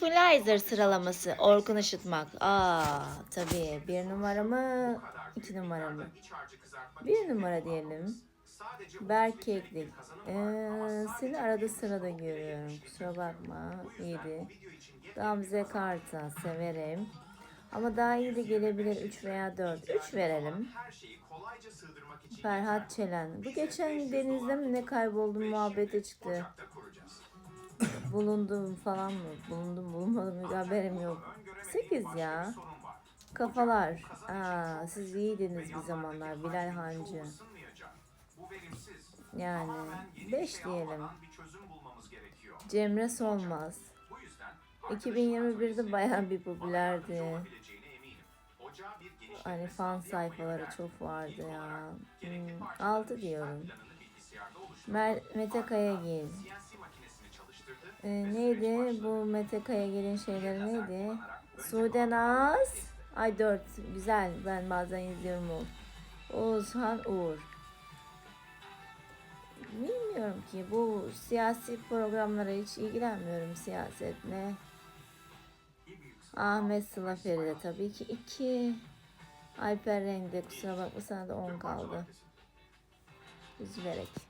Influencer sıralaması. Orkun Işıtmak. Aa tabii. Bir numara mı? iki numara mı? Bir numara diyelim. Berk Keklik. Ee, seni arada sırada görüyorum. Kusura bakma. İyiydi. Gamze Karta. Severim. Ama daha iyi de gelebilir 3 veya 4. 3 verelim. Ferhat Çelen. Bu geçen denizde mi ne kayboldum muhabbete çıktı. Bulundum falan mı? Bulundum bulunmadım mı haberim yok. 8 ya. Kafalar. Aa, siz iyiydiniz bir zamanlar Bilal Hancı. Yani 5 diyelim. Cemre Solmaz. 2021'de bayağı bir popülerdi. Hani fan sayfaları çok vardı ya. Hmm, 6 diyorum. Mete Kayagil. Ee, neydi bu Mete Kayagil'in şeyleri neydi? Sude Naz. Ay 4 güzel ben bazen izliyorum o. Oğuzhan Uğur. Bilmiyorum ki bu siyasi programlara hiç ilgilenmiyorum siyasetle. Ahmet Sıla Feride tabii ki 2. Alper Reng'de kusura bakma sana da 10 kaldı. Üzülerek.